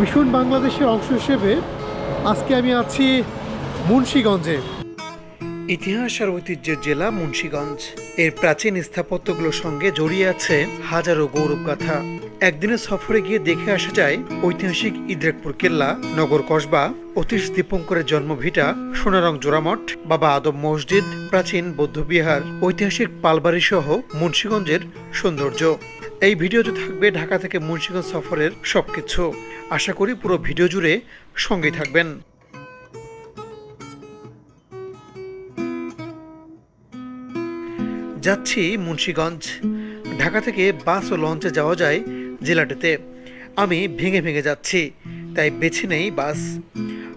Mission বাংলাদেশের অংশ হিসেবে আজকে আমি আছি মুন্সীগঞ্জে। ইতিহাস আর ঐতিহ্যের জেলা মুন্সীগঞ্জ। এর প্রাচীন স্থাপত্যগুলোর সঙ্গে জড়িয়ে আছে হাজারো গৌরব গাথা একদিনের সফরে গিয়ে দেখে আসা যায়, ঐতিহাসিক ইদ্রেকপুর কেল্লা, নগর কসবা, অতীশ দীপঙ্করের জন্মভিটা, সোনারং জোড়ামঠ, বাবা আদম মসজিদ, প্রাচীন বৌদ্ধবিহার, ঐতিহাসিক পালবাড়ি সহ মুন্সীগঞ্জের সৌন্দর্য। এই ভিডিওতে থাকবে ঢাকা থেকে মুন্সিগঞ্জ সফরের সবকিছু। আশা করি পুরো ভিডিও জুড়ে সঙ্গেই থাকবেন। যাচ্ছি মুন্সিগঞ্জ। ঢাকা থেকে বাস ও লঞ্চে যাওয়া যায় জেলাটিতে। আমি ভেঙে ভেঙে যাচ্ছি, তাই বেছে নেই বাস।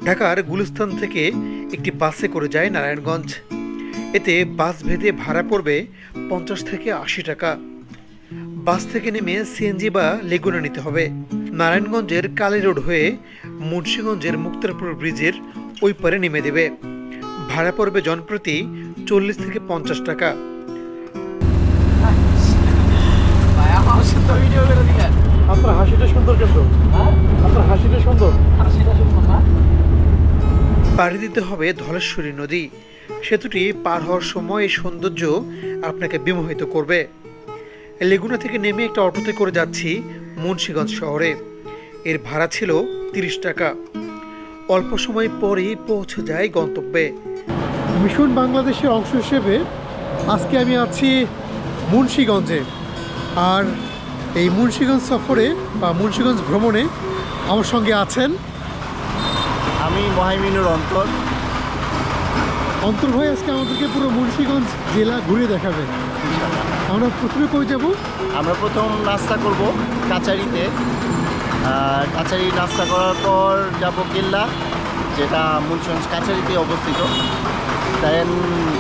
ঢাকার গুলিস্তান থেকে একটি বাসে করে যায় নারায়ণগঞ্জ। এতে বাস ভেদে ভাড়া পড়বে পঞ্চাশ থেকে আশি টাকা। বাস থেকে নেমে সিএনজি বা লেগুনা নিতে হবে। নারায়ণগঞ্জের কালী রোড হয়ে মুন্সীগঞ্জের মুক্তারপুর ব্রিজের ওই পারে নেমে দেবে। ভাড়া পড়বে জনপ্রতি চল্লিশ থেকে পঞ্চাশ টাকা। আপনার হাসিটা সুন্দর কিন্তু। হ্যাঁ? আপনার হাসিটা সুন্দর। না? পাড়ি দিতে হবে ধলেশ্বরী নদী। সেতুটি পার হওয়ার সময় এই সৌন্দর্য আপনাকে বিমোহিত করবে। লেগুনা থেকে নেমে একটা অটোতে করে যাচ্ছি মুন্সীগঞ্জ শহরে। এর ভাড়া ছিল তিরিশ টাকা। অল্প সময় পরেই পৌঁছে যায় গন্তব্যে। মিশন বাংলাদেশের অংশ হিসেবে আজকে আমি আছি মুন্সীগঞ্জে। আর এই মুন্সীগঞ্জ সফরে বা মুন্সীগঞ্জ ভ্রমণে আমার সঙ্গে আছেন আমি মহাইমিনুর অন্তর। অন্তর ভাই আজকে আমাদেরকে পুরো মুন্সীগঞ্জ জেলা ঘুরে দেখাবে আমরা প্রথমে কই যাব? আমরা প্রথম নাস্তা করব কাচারিতে আর কাচারি নাস্তা করার পর যাব কেল্লা যেটা মুন্সিগঞ্জ কাচারিতে অবস্থিত। তাই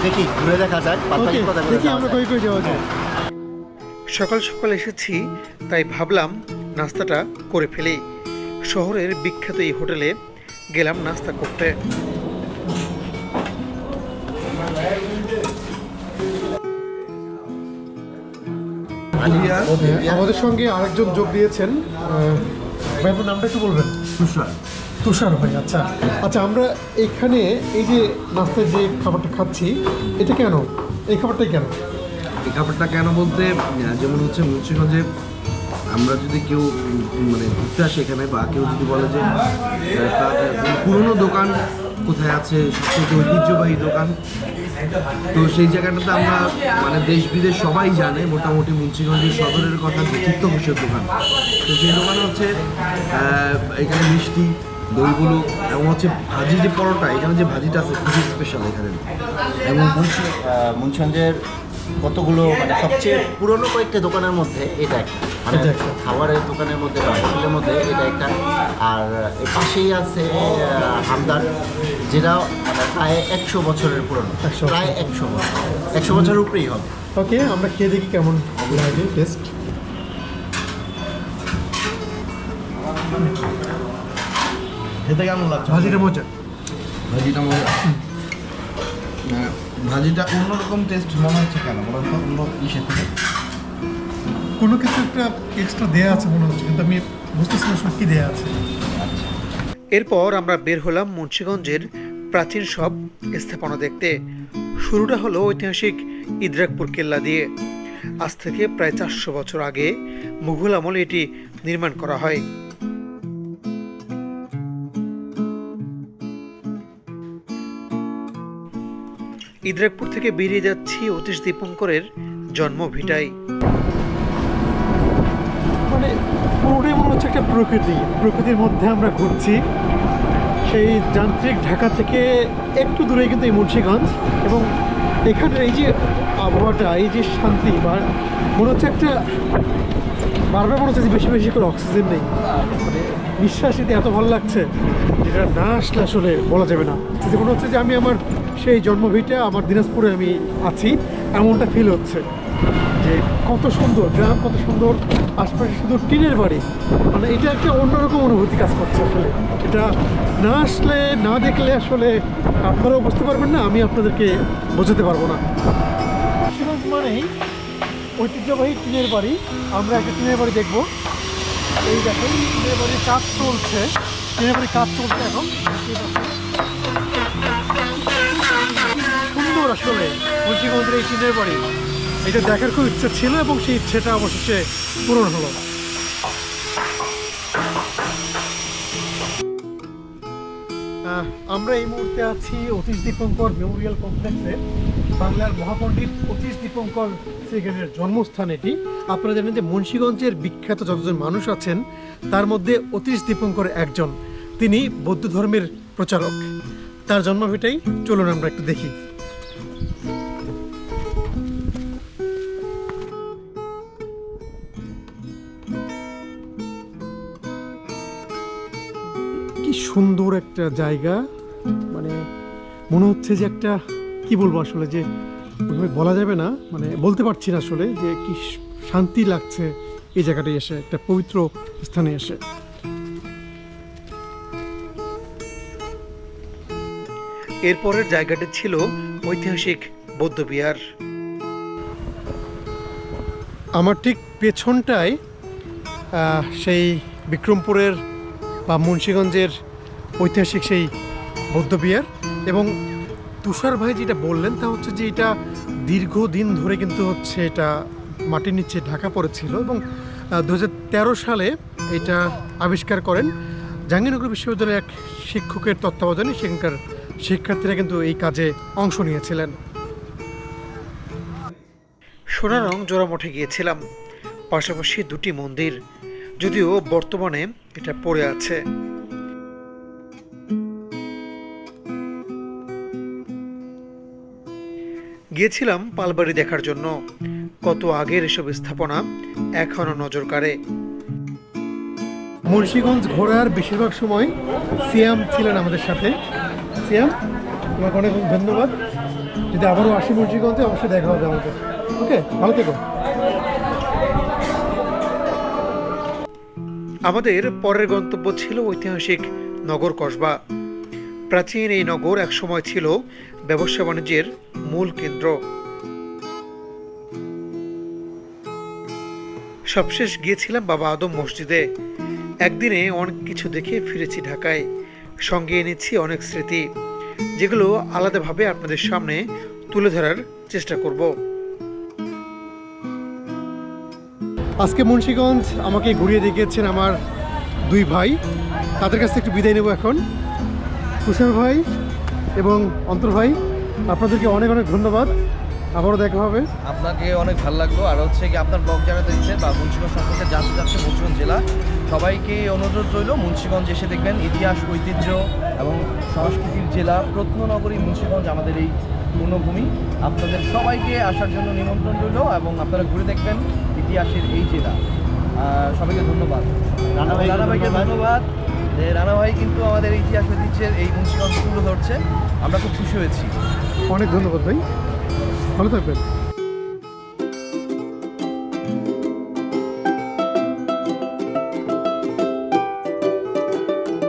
দেখি ঘুরে দেখা যাক পাতাই কথা দেখি আমরা কই কই যাওয়া যায়। সকাল সকাল এসেছি তাই ভাবলাম নাস্তাটা করে ফেলি। শহরের বিখ্যাত এই হোটেলে গেলাম নাস্তা করতে। আমাদের সঙ্গে আরেকজন যোগ দিয়েছেন। ভাই আপনার নামটা একটু বলবেন? তুষার। তুষার ভাই আচ্ছা। আচ্ছা আমরা এখানে এই যে নাস্তায় যে খাবারটা খাচ্ছি এটা কেন? এই খাবারটাই কেন? এই খাবারটা কেন বলতে যেমন হচ্ছে মুন্সিগঞ্জে আমরা যদি কেউ মানে ঘুরতে আসে এখানে বা কেউ যদি বলে যে পুরনো দোকান কোথায় আছে সবচেয়ে ঐতিহ্যবাহী দোকান। তো সেই জায়গাটাতে আমরা মানে দেশ বিদেশ সবাই জানে, মোটামুটি মুন্সিগঞ্জের সদরের কথা চিত্ত ঘোষের দোকান। তো সেই দোকান হচ্ছে এখানে মিষ্টি দইগুলো এবং হচ্ছে ভাজি যে পরোটা এখানে যে ভাজিটা আছে খুবই স্পেশাল এখানে। এবং মুন্সি আহ, মুন্সিগঞ্জের কতগুলো মানে সবচেয়ে পুরনো কয়েকটা দোকানের মধ্যে এটা একটা। মানে খাবারের দোকানের মধ্যে বা হোটেলের মধ্যে এটা একটা। আর এর পাশেই আছে হামদার যেটা মানে প্রায় একশো বছরের পুরনো। 100 বছর। প্রায় একশো বছর। একশো বছরের উপরেই হবে। ওকে আমরা খেয়ে দেখি কেমন লাগে টেস্ট খেতে কেমন লাগছে? ভাজিটা মজা। ভাজিটা মজা। আহ, ভাজিটা অন্যরকম টেস্ট মনে হচ্ছে কেন? মনে হচ্ছে অন্য ইসের থেকে। কোনো কিছু একটা এক্সট্রা দেয়া আছে মনে হচ্ছে কিন্তু আমি বুঝতেছি না কি দেয়া আছে। এরপর আমরা বের হলাম মুন্সিগঞ্জের প্রাচীন সব স্থাপনা দেখতে। শুরুটা হলো ঐতিহাসিক ইদ্রাকপুর কেল্লা দিয়ে। আজ থেকে প্রায় চারশো বছর আগে মুঘল আমলে এটি নির্মাণ করা হয়। ইদ্রাকপুর থেকে বেরিয়ে যাচ্ছি অতীশ দীপঙ্করের জন্ম ভিটাই মানে পুরোটাই মনে হচ্ছে একটা প্রকৃতি। প্রকৃতির মধ্যে আমরা ঘুরছি। সেই যান্ত্রিক ঢাকা থেকে একটু দূরে কিন্তু এই মুন্সিগঞ্জ এবং এখানের এই যে আবহাওয়াটা, এই যে শান্তি বা মনে হচ্ছে একটা বারবার মনে হচ্ছে যে বেশি বেশি করে অক্সিজেন নেই। মানে নিঃশ্বাস নিতে এত ভালো লাগছে, যেটা না আসলে আসলে বলা যাবে না। মনে হচ্ছে যে আমি আমার সেই জন্মভিটা আমার দিনাজপুরে আমি আছি। এমনটা ফিল হচ্ছে যে কত সুন্দর, গ্রাম কত সুন্দর, আশপাশে শুধু টিনের বাড়ি। মানে এটা একটা অন্যরকম অনুভূতি কাজ করছে আসলে। এটা না আসলে, না দেখলে আসলে আপনারাও বুঝতে পারবেন না, আমি আপনাদেরকে বোঝাতে পারব না। মুন্সিগঞ্জ মানেই ঐতিহ্যবাহী টিনের বাড়ি। আমরা একটা টিনের বাড়ি দেখব। এই দেখেন, টিনের বাড়ির কাজ চলছে। টিনের বাড়ির কাজ চলছে এখন। সুন্দর মুন্সিগঞ্জের এই টিনের বাড়ি। এটা দেখার খুব ইচ্ছা ছিল এবং সেই ইচ্ছেটা অবশেষে পূরণ হলো। আমরা এই মুহূর্তে আছি অতীশ দীপঙ্কর মেমোরিয়াল কমপ্লেক্সে। বাংলার মহাপণ্ডিত অতীশ দীপঙ্কর সেকেন্ডের জন্মস্থান এটি। আপনারা জানেন যে মুন্সীগঞ্জের বিখ্যাত যতজন মানুষ আছেন, তার মধ্যে অতীশ দীপঙ্কর একজন। তিনি বৌদ্ধ ধর্মের প্রচারক। তার জন্মভিটাই চলুন আমরা একটু দেখি। কি সুন্দর একটা জায়গা। মানে মনে হচ্ছে যে একটা, কি বলব আসলে যে বলা যাবে না মানে বলতে পারছি না আসলে যে কি শান্তি লাগছে এই জায়গাটায় এসে, একটা পবিত্র স্থানে এসে। এরপরের জায়গাটি ছিল ঐতিহাসিক বৌদ্ধবিহার। আমার ঠিক পেছনটায় সেই বিক্রমপুরের বা মুন্সীগঞ্জের ঐতিহাসিক সেই বৌদ্ধবিহার এবং তুষার ভাই যেটা বললেন তা হচ্ছে যে এটা দীর্ঘদিন ধরে কিন্তু হচ্ছে এটা মাটির নিচে ঢাকা পড়েছিল এবং দু হাজার তেরো সালে এটা আবিষ্কার করেন জাহাঙ্গীরনগর বিশ্ববিদ্যালয়ের এক শিক্ষকের তত্ত্বাবধানে সেখানকার শিক্ষার্থীরা কিন্তু এই কাজে অংশ নিয়েছিলেন। সোনারং জোড়ামঠে গিয়েছিলাম। পাশাপাশি দুটি মন্দির, যদিও বর্তমানে এটা পড়ে আছে। গিয়েছিলাম পালবাড়ি দেখার জন্য। কত আগের এসব স্থাপনা এখনও নজর কাড়ে। মুন্সীগঞ্জ ঘোরার বেশিরভাগ সময় সিয়াম ছিলেন আমাদের সাথে। সিয়াম তোমাকে অনেক ধন্যবাদ। যদি আবারও আসি মুন্সীগঞ্জে, অবশ্যই দেখা হবে আমাদের ওকে, ভালো থেকো। আমাদের পরের গন্তব্য ছিল ঐতিহাসিক নগর কসবা। প্রাচীন এই নগর একসময় ছিল ব্যবসা বাণিজ্যের মূল কেন্দ্র। সবশেষ গিয়েছিলাম বাবা আদম মসজিদে। একদিনে অনেক কিছু দেখে ফিরেছি ঢাকায়। সঙ্গে এনেছি অনেক স্মৃতি যেগুলো আলাদাভাবে আপনাদের সামনে তুলে ধরার চেষ্টা করব। আজকে মুন্সীগঞ্জ আমাকে ঘুরিয়ে দেখিয়েছেন আমার দুই ভাই। তাদের কাছ থেকে একটু বিদায় নেব এখন। তুষার ভাই এবং অন্তর ভাই আপনাদেরকে অনেক অনেক ধন্যবাদ। আবারও দেখা হবে। আপনাকে অনেক ভালো লাগল। আর হচ্ছে কি আপনার ব্লগ যারা দেখছে বা মুন্সিগঞ্জ সম্পর্কে জানতে চাচ্ছে মুন্সিগঞ্জ জেলা সবাইকে অনুরোধ রইল মুন্সীগঞ্জ এসে দেখবেন। ইতিহাস ঐতিহ্য এবং সংস্কৃতির জেলা প্রত্ননগরী মুন্সিগঞ্জ আমাদের এই পূর্ণভূমি। আপনাদের সবাইকে আসার জন্য নিমন্ত্রণ রইল এবং আপনারা ঘুরে দেখবেন ইতিহাসের এই জেলা। সবাইকে ধন্যবাদ। রানা ভাইকে ধন্যবাদ। ধন্যবাদ। যে রানা ভাই কিন্তু আমাদের ইতিহাস ঐতিহ্যের এই মুন্সিগঞ্জ তুলে ধরছে। আমরা খুব খুশি হয়েছি। অনেক ধন্যবাদ ভাই। ভালো থাকবেন।